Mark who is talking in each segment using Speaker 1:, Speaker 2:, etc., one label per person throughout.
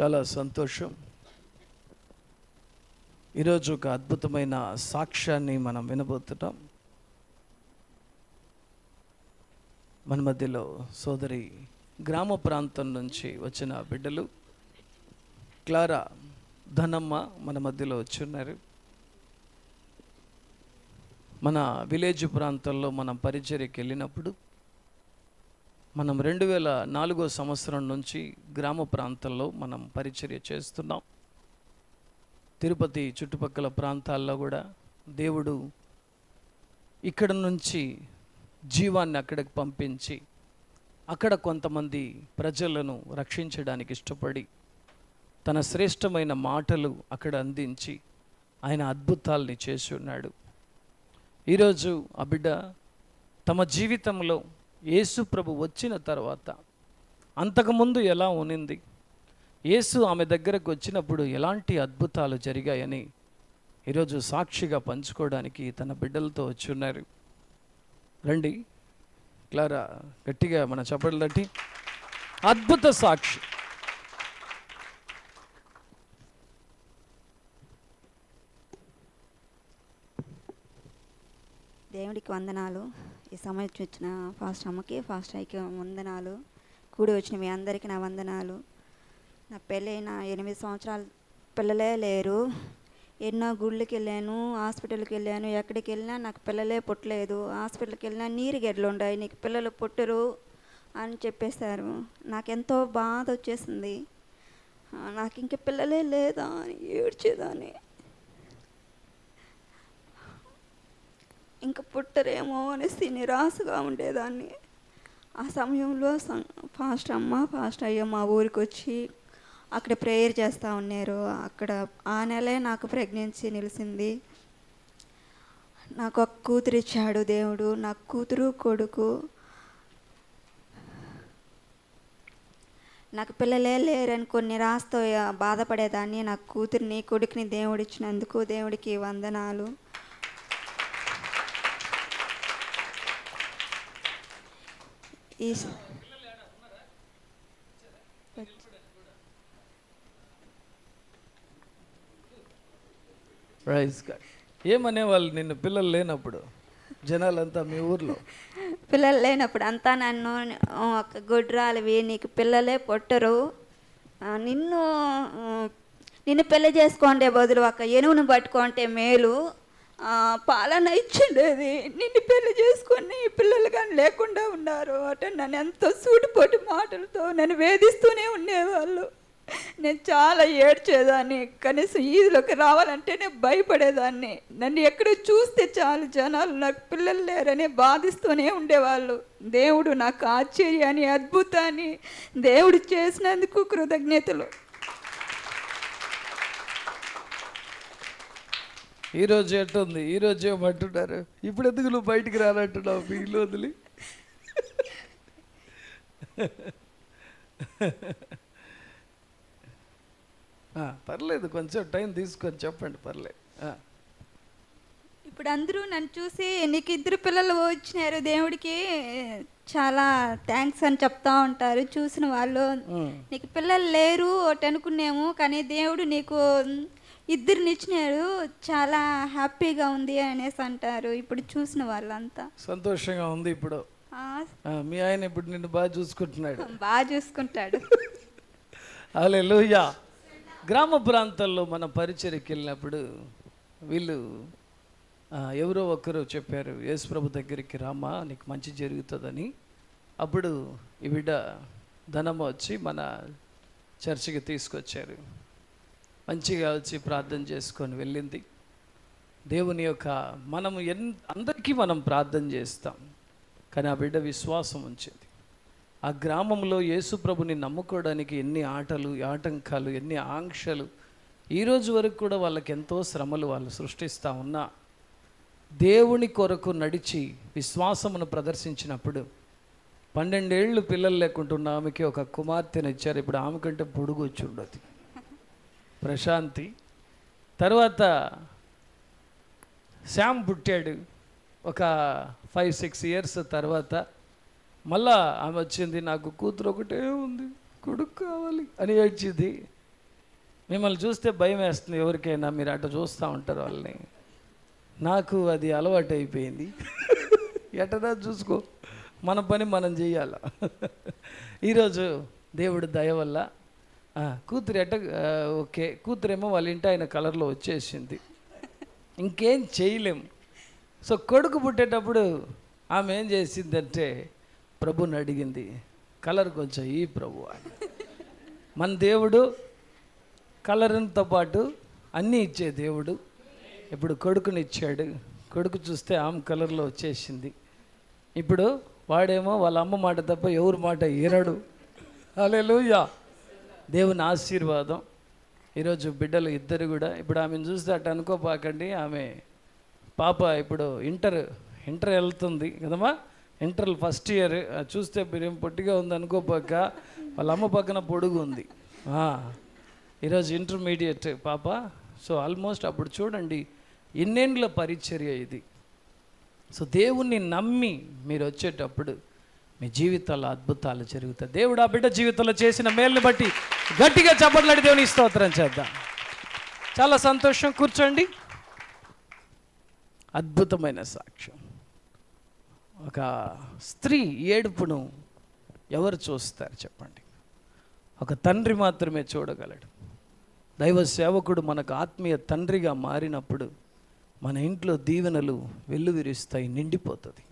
Speaker 1: చాలా సంతోషం. ఈరోజు ఒక అద్భుతమైన సాక్ష్యాన్ని మనం వినబోతున్నాం. మన మధ్యలో సోదరి గ్రామ ప్రాంతం నుంచి వచ్చిన బిడ్డలు క్లారా ధనమ్మ మన మధ్యలో వచ్చి ఉన్నారు. మన విలేజ్ ప్రాంతంలో మనం పరిచర్యకి వెళ్ళినప్పుడు మనం రెండు వేల నాలుగో సంవత్సరం నుంచి గ్రామ ప్రాంతంలో మనం పరిచర్య చేస్తున్నాం. తిరుపతి చుట్టుపక్కల ప్రాంతాల్లో కూడా దేవుడు ఇక్కడ నుంచి జీవాన్ని అక్కడికి పంపించి అక్కడ కొంతమంది ప్రజలను రక్షించడానికి ఇష్టపడి తన శ్రేష్టమైన మాటలు అక్కడ అందించి ఆయన అద్భుతాల్ని చేసి ఉన్నాడు. ఈరోజు ఆ బిడ్డ తమ జీవితంలో యేసు ప్రభు వచ్చిన తర్వాత అంతకుముందు ఎలా ఉనింది యేసు ఆమె దగ్గరకు వచ్చినప్పుడు ఎలాంటి అద్భుతాలు జరిగాయని ఈరోజు సాక్షిగా పంచుకోవడానికి తన బిడ్డలతో వచ్చి ఉన్నారు. రండి క్లారా గట్టిగా మన చెప్పలు తట్టి. అద్భుత సాక్షి.
Speaker 2: దేవుడికి వందనాలు. ఈ సమయం వచ్చిన ఫాస్ట్ అమ్మకి ఫాస్ట్ అయ్యకి వందనాలు. కూడి వచ్చిన మీ అందరికీ నా వందనాలు. నా పెళ్ళైన ఎనిమిది సంవత్సరాలు పిల్లలే లేరు. ఎన్నో గుళ్ళకి వెళ్ళాను హాస్పిటల్కి వెళ్ళాను. ఎక్కడికి వెళ్ళినా నాకు పిల్లలే పుట్టలేదు. హాస్పిటల్కి వెళ్ళినా నీరు గెడ్లు ఉన్నాయి నీకు పిల్లలు పుట్టరు అని చెప్పేశారు. నాకెంతో బాధ వచ్చేసింది. నాకు ఇంక పిల్లలే లేదా అని ఏడ్చేదాన్ని. ఇంకా పుట్టరేమో అనేసి నిరాశగా ఉండేదాన్ని. ఆ సమయంలో సం- ఫాస్ట్ అమ్మ ఫాస్ట్ అయ్య మా ఊరికి వచ్చి అక్కడ ప్రేయర్ చేస్తూ ఉన్నారు. అక్కడ ఆ నెలే నాకు ప్రెగ్నెన్సీ నిలిచింది నాకు ఒక కూతురు ఇచ్చాడు దేవుడు. నాకు కూతురు కొడుకు. నాకు పిల్లలే లేరని కొన్ని రాస్తో బాధపడేదాన్ని. నాకు కూతురిని కొడుకుని దేవుడిచ్చినందుకు దేవుడికి వందనాలు. ఈ
Speaker 1: గాడ్ ఏమనేవాళ్ళు నిన్ను పిల్లలు లేనప్పుడు? జనాలంతా మీ ఊర్లో.
Speaker 2: పిల్లలు లేనప్పుడు అంతా నన్ను "ఆ, ఒక గుడ్రాలివి నీకు పిల్లలే పుట్టరు. నిన్ను నిన్ను పెళ్ళి చేసుకుంటే బదులు ఒక ఎనువును పట్టుకుంటే మేలు. పాలన ఇచ్చిండేది. నిన్ను పెళ్ళి చేసుకొని పిల్లలు కానీ లేకుండా ఉన్నారు. అట నన్ను ఎంతో సూటిపోటు మాటలతో నన్ను వేధిస్తూనే ఉండేవాళ్ళు. నేను చాలా ఏడ్చేదాన్ని. కనీసం ఈదులోకి రావాలంటేనే భయపడేదాన్ని. నన్ను ఎక్కడ చూస్తే చాలు జనాలు నాకు పిల్లలు లేరని బాధిస్తూనే ఉండేవాళ్ళు. దేవుడు నాకు ఆశ్చర్యాన్ని అద్భుతాన్ని దేవుడు చేసినందుకు కృతజ్ఞతలు.
Speaker 1: ఈ రోజు ఎట్టుంది? ఈ రోజు ఏమంటున్నారు ఇప్పుడు ఎందుకు నువ్వు బయటికి రానంటున్నావు? మీ ఇల్లు వదిలి. పర్లేదు కొంచెం టైం తీసుకొని చెప్పండి పర్లేదు.
Speaker 2: ఇప్పుడు అందరూ నన్ను చూసి నీకు ఇద్దరు పిల్లలు వచ్చినారు దేవుడికి చాలా థ్యాంక్స్ అని చెప్తా ఉంటారు చూసిన వాళ్ళు. నీకు పిల్లలు లేరు ఒకటి అనుకున్నాము కానీ దేవుడు నీకు ఇద్దరిని ఇచ్చినాడు చాలా హ్యాపీగా ఉంది అనేసి అంటారు. ఇప్పుడు చూసిన వాళ్ళంతా.
Speaker 1: సంతోషంగా ఉంది ఇప్పుడు. మీ ఆయన ఇప్పుడు నిన్ను బాగా చూసుకుంటున్నాడు.
Speaker 2: బాగా చూసుకుంటాడు.
Speaker 1: హల్లెలూయా. గ్రామ ప్రాంతాల్లో మన పరిచర్యకి వెళ్ళినప్పుడు వీళ్ళు ఎవరో ఒకరు చెప్పారు యేసుప్రభు దగ్గరికి రామా నీకు మంచి జరుగుతుందని. అప్పుడు ఈ బిడ్డ ధనమ వచ్చి మన చర్చికి తీసుకొచ్చారు. మంచిగా వచ్చి ప్రార్థన చేసుకొని వెళ్ళింది. దేవుని యొక్క మనము ఎన్ అందరికీ మనం ప్రార్థన చేస్తాం. కానీ ఆ బిడ్డ విశ్వాసం ఉంచింది. ఆ గ్రామంలో యేసుప్రభుని నమ్ముకోవడానికి ఎన్ని ఆటలు ఆటంకాలు ఎన్ని ఆంక్షలు ఈ రోజు వరకు కూడా వాళ్ళకి ఎంతో శ్రమలు వాళ్ళు సృష్టిస్తూ ఉన్నా దేవుని కొరకు నడిచి విశ్వాసమును ప్రదర్శించినప్పుడు పన్నెండేళ్ళు పిల్లలు లేకుంటున్న ఆమెకి ఒక కుమార్తెను ఇచ్చారు. ఇప్పుడు ఆమె కంటే పొడుగు వచ్చి ఉండదు ప్రశాంతి. తర్వాత శ్యామ్ పుట్టాడు ఒక ఫైవ్ సిక్స్ ఇయర్స్ తర్వాత. మళ్ళా ఆమె వచ్చింది నాకు కూతురు ఒకటే ఉంది కొడుకు కావాలి అని ఏడ్చింది. మిమ్మల్ని చూస్తే భయం వేస్తుంది ఎవరికైనా మీరు అటు చూస్తూ ఉంటారు వాళ్ళని. నాకు అది అలవాటు అయిపోయింది ఎటనా చూసుకో మన పని మనం చేయాల? ఈరోజు దేవుడు దయ వల్ల కూతురు ఎట్ట ఓకే. కూతురేమో వాళ్ళ ఇంటి ఆయన కలర్లో వచ్చేసింది. ఇంకేం చేయలేం. సో కొడుకు పుట్టేటప్పుడు ఆమె ఏం చేసిందంటే ప్రభుని అడిగింది కలర్ కొంచెం ఈ ప్రభు అని. మన దేవుడు కలర్తో పాటు అన్నీ ఇచ్చే దేవుడు. ఇప్పుడు కొడుకుని ఇచ్చాడు. కొడుకు చూస్తే ఆమె కలర్లో వచ్చేసింది. ఇప్పుడు వాడేమో వాళ్ళ అమ్మ మాట తప్ప ఎవరి మాట ఈనడు అలెలుయా దేవుని ఆశీర్వాదం. ఈరోజు బిడ్డలు ఇద్దరు కూడా ఇప్పుడు ఆమెను చూస్తే అటు అనుకోపాకండి ఆమె పాప ఇప్పుడు ఇంటర్ ఇంటర్ వెళ్తుంది కదమ్మా? ఇంటర్ ఫస్ట్ ఇయర్ చూస్తే మీరు పొట్టిగా ఉంది అనుకోపాక వాళ్ళ అమ్మ పక్కన పొడుగు ఉంది. ఈరోజు ఇంటర్మీడియట్ పాప. సో ఆల్మోస్ట్ అప్పుడు చూడండి ఎన్నేండ్ల పరిచర్య ఇది. సో దేవుణ్ణి నమ్మి మీరు వచ్చేటప్పుడు మీ జీవితాల్లో అద్భుతాలు జరుగుతాయి. దేవుడు ఆ బిడ్డ జీవితంలో చేసిన మేలుని బట్టి గట్టిగా చప్పట్లాడి దేవుని స్తోత్రం చేద్దాం. చాలా సంతోషం. కూర్చోండి. అద్భుతమైన సాక్ష్యం. ఒక స్త్రీ ఏడుపును ఎవరు చూస్తారు చెప్పండి. ఒక తండ్రి మాత్రమే చూడగలడు. దైవ సేవకుడు మనకు ఆత్మీయ తండ్రిగా మారినప్పుడు మన ఇంట్లో దీవెనలు వెల్లువిరుస్తాయి నిండిపోతుంది.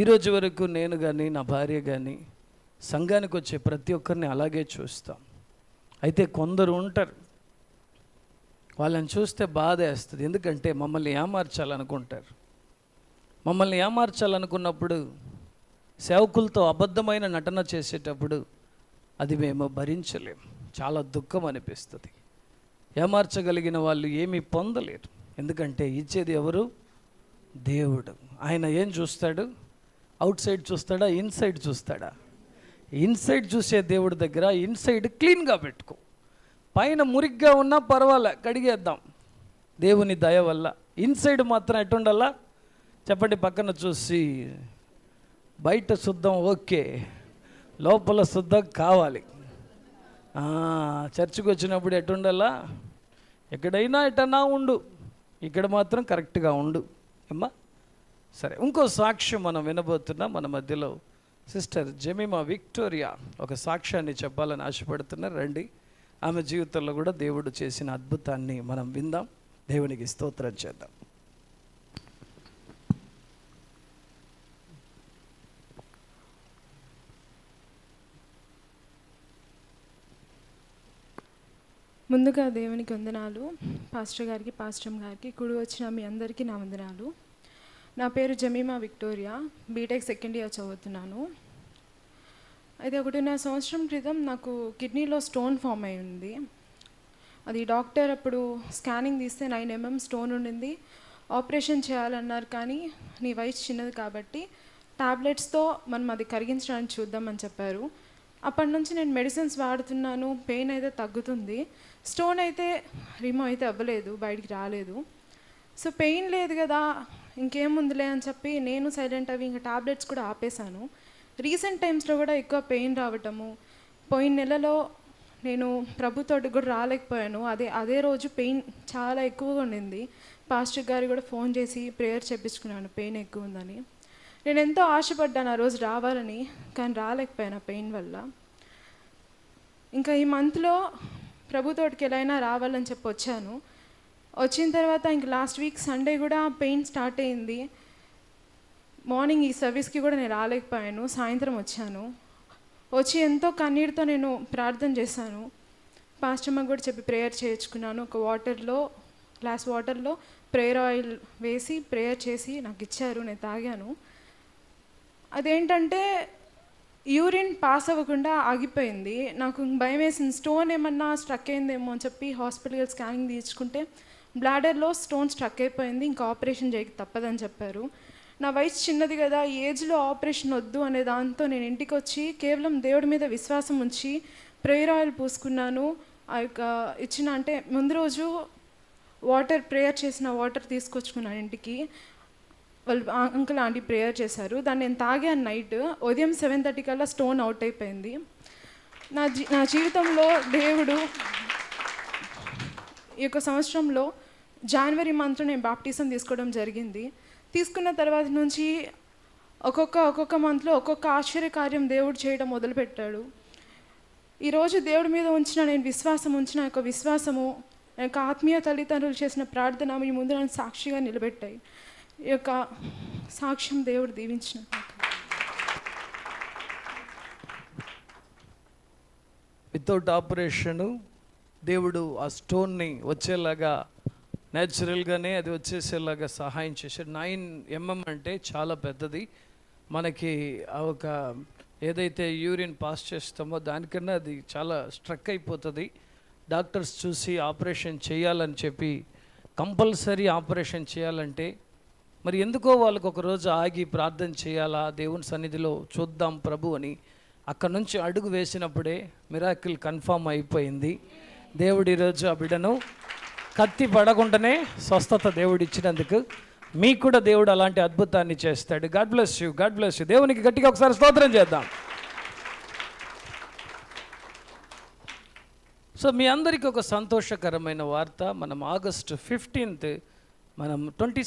Speaker 1: ఈరోజు వరకు నేను కానీ నా భార్య కానీ సంఘానికి వచ్చే ప్రతి ఒక్కరిని అలాగే చూస్తాం. అయితే కొందరు ఉంటారు. వాళ్ళని చూస్తే బాధ వేస్తుంది. ఎందుకంటే మమ్మల్ని ఏమార్చాలనుకుంటారు? మమ్మల్ని ఏమార్చాలనుకున్నప్పుడు సేవకులతో అబద్ధమైన నటన చేసేటప్పుడు అది మేము భరించలేం. చాలా దుఃఖం అనిపిస్తుంది. ఏమార్చగలిగిన వాళ్ళు ఏమీ పొందలేరు. ఎందుకంటే ఇచ్చేది ఎవరు? దేవుడు. ఆయన ఏం చూస్తాడు? అవుట్ సైడ్ చూస్తాడా? ఇన్సైడ్ చూస్తాడా? ఇన్సైడ్ చూసే దేవుడి దగ్గర ఇన్సైడ్ క్లీన్గా పెట్టుకో. పైన మురిగ్గా ఉన్నా పర్వాలే కడిగేద్దాం. దేవుని దయ వల్ల. ఇన్సైడ్ మాత్రం ఎటుండాలా చెప్పండి పక్కన చూసి. బయట శుద్ధం ఓకే లోపల శుద్ధం కావాలి. చర్చికి వచ్చినప్పుడు ఎటుండాలా ఎక్కడైనా ఎటన్నా ఉండు. ఇక్కడ మాత్రం కరెక్ట్గా ఉండు. అమ్మా సరే ఇంకో సాక్ష్యం మనం వినబోతున్నా మన మధ్యలో. సిస్టర్ జెమిమా విక్టోరియా ఒక సాక్ష్యాన్ని చెప్పాలని ఆశపడుతున్నారు. రండి. ఆమె జీవితంలో కూడా దేవుడు చేసిన అద్భుతాన్ని మనం విందాం. దేవునికి స్తోత్రం చేద్దాం.
Speaker 3: ముందుగా దేవునికి వందనాలు. పాస్టర్ గారికి పాస్టమ్ గారికి కుడి వచ్చిన మీ అందరికీ నా వందనాలు. నా పేరు Jemima Victoria BTech second year చదువుతున్నాను. అయితే ఒకటిన్నర సంవత్సరం క్రితం నాకు కిడ్నీలో స్టోన్ ఫామ్ అయి ఉంది. అది డాక్టర్ అప్పుడు స్కానింగ్ తీస్తే నైన్ ఎంఎం స్టోన్ ఉండింది. ఆపరేషన్ చేయాలన్నారు కానీ నీ వయసు చిన్నది కాబట్టి టాబ్లెట్స్తో మనం అది కరిగించడానికి చూద్దామని చెప్పారు. అప్పటి నుంచి నేను మెడిసిన్స్ వాడుతున్నాను పెయిన్ అయితే తగ్గుతుంది. స్టోన్ అయితే రిమూవ్ అయితే అవ్వలేదు బయటికి రాలేదు. సో పెయిన్ లేదు కదా ఇంకేముందిలే అని చెప్పి నేను సైలెంట్ అవి ఇంకా టాబ్లెట్స్ కూడా ఆపేశాను. రీసెంట్ టైమ్స్లో కూడా ఎక్కువ పెయిన్ రావటము. పోయిన నెలలో నేను ప్రభుతోటి కూడా రాలేకపోయాను. అదే అదే రోజు పెయిన్ చాలా ఎక్కువగా ఉండింది. పాస్టర్ గారు కూడా ఫోన్ చేసి ప్రేయర్ చెప్పించుకున్నాను పెయిన్ ఎక్కువ ఉందని. నేను ఎంతో ఆశపడ్డాను ఆ రోజు రావాలని కానీ రాలేకపోయాను ఆ పెయిన్ వల్ల. ఇంకా ఈ మంత్లో ప్రభుతోటికి ఎలా అయినా రావాలని చెప్పి వచ్చాను. వచ్చిన తర్వాత ఇంక లాస్ట్ వీక్ సండే కూడా పెయిన్ స్టార్ట్ అయింది. మార్నింగ్ ఈ సర్వీస్కి కూడా నేను రాలేకపోయాను. సాయంత్రం వచ్చాను. వచ్చి ఎంతో కన్నీటితో నేను ప్రార్థన చేశాను. పాస్టమ్మ కూడా చెప్పి ప్రేయర్ చేయించుకున్నాను. ఒక వాటర్లో గ్లాస్ వాటర్లో ప్రేయర్ ఆయిల్ వేసి ప్రేయర్ చేసి నాకు ఇచ్చారు. నేను తాగాను. అదేంటంటే యూరిన్ పాస్ అవ్వకుండా ఆగిపోయింది. నాకు భయం వేసింది. స్టోన్ ఏమన్నా స్ట్రక్ అయిందేమో అని చెప్పి హాస్పిటల్ స్కానింగ్ తీసుకుంటే బ్లాడర్లో స్టోన్ స్ట్రక్ అయిపోయింది ఇంకా ఆపరేషన్ చేయక తప్పదని చెప్పారు. నా వయసు చిన్నది కదా ఏజ్లో ఆపరేషన్ వద్దు అనే దాంతో నేను ఇంటికి వచ్చి కేవలం దేవుడి మీద విశ్వాసం ఉంచి ప్రేయర్ ఆయిల్ పూసుకున్నాను. ఆ యొక్క ఇచ్చిన అంటే ముందు రోజు వాటర్ ప్రేయర్ చేసిన వాటర్ తీసుకొచ్చుకున్నాను ఇంటికి. వాళ్ళు అంకుల్ ఆంటీ ప్రేయర్ చేశారు. దాన్ని నేను తాగాను నైట్ ఉదయం సెవెన్ థర్టీ కల్లా స్టోన్ అవుట్ అయిపోయింది. నా జీ నా జీవితంలో దేవుడు ఈ యొక్క సంవత్సరంలో జనవరి మంత్లో నేను బాప్టిజం తీసుకోవడం జరిగింది. తీసుకున్న తర్వాత నుంచి ఒక్కొక్క ఒక్కొక్క మంత్లో ఒక్కొక్క ఆశ్చర్యకార్యం దేవుడు చేయడం మొదలుపెట్టాడు. ఈరోజు దేవుడి మీద ఉంచిన నేను విశ్వాసం ఉంచిన యొక్క విశ్వాసము యొక్క ఆత్మీయ తల్లిదండ్రులు చేసిన ప్రార్థన మీ ముందు నన్ను సాక్షిగా నిలబెట్టాయి. ఈ యొక్క సాక్ష్యం దేవుడు దీవించిన
Speaker 1: వితౌట్ ఆపరేషను దేవుడు ఆ స్టోన్ని వచ్చేలాగా న్యాచురల్గానే అది వచ్చేసేలాగా సహాయం చేశాడు. నైన్ ఎంఎం అంటే చాలా పెద్దది. మనకి ఒక ఏదైతే యూరిన్ పాస్ చేస్తామో దానికన్నా అది చాలా స్ట్రక్ అయిపోతుంది. డాక్టర్స్ చూసి ఆపరేషన్ చేయాలని చెప్పి కంపల్సరీ ఆపరేషన్ చేయాలంటే మరి ఎందుకో వాళ్ళకు ఒక రోజు ఆగి ప్రార్థన చేయాలా దేవుని సన్నిధిలో చూద్దాం ప్రభు అని అక్కడ నుంచి అడుగు వేసినప్పుడే మిరాకిల్ కన్ఫామ్ అయిపోయింది. దేవుడు ఈరోజు ఆ బిడ్డను కత్తి పడకుండానే స్వస్థత దేవుడు ఇచ్చినందుకు మీకు కూడా దేవుడు అలాంటి అద్భుతాన్ని చేస్తాడు. God bless you God bless you దేవునికి గట్టిగా ఒకసారి స్తోత్రం చేద్దాం. సో మీ అందరికీ ఒక సంతోషకరమైన వార్త. మనం ఆగస్టు ఫిఫ్టీన్త్ మనం ట్వంటీ